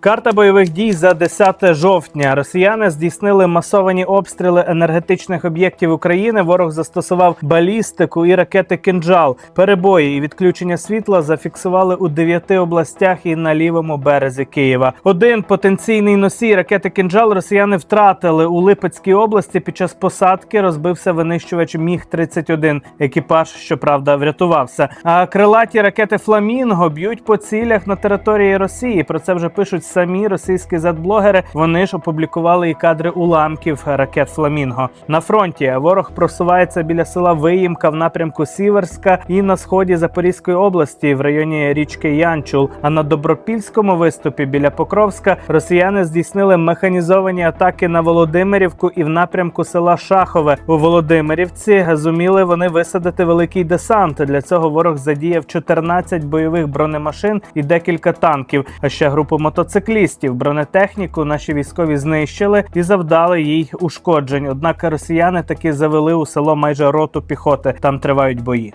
Карта бойових дій за 10 жовтня. Росіяни здійснили масовані обстріли енергетичних об'єктів України. Ворог застосував балістику і ракети «Кинджал». Перебої і відключення світла зафіксували у дев'яти областях і на лівому березі Києва. Один потенційний носій ракети «Кинджал» росіяни втратили у Липецькій області. Під час посадки розбився винищувач Міг 31 Екіпаж, щоправда, врятувався. А крилаті ракети Фламінго б'ють по цілях на території Росії. Про це вже пишуть самі російські задблогери. Вони ж опублікували і кадри уламків ракет Фламінго. На фронті ворог просувається біля села Виїмка в напрямку Сіверська і на сході Запорізької області в районі річки Янчул. А на добропільському виступі біля Покровська росіяни здійснили механізовані атаки на Володимирівку і в напрямку села Шахове у Володимирівці. Зуміли вони висадити великий десант. Для цього ворог задіяв 14 бойових бронемашин і декілька танків, а ще групу мотоциклістів. Бронетехніку наші військові знищили і завдали їй ушкоджень. Однак росіяни таки завели у село майже роту піхоти. Там тривають бої.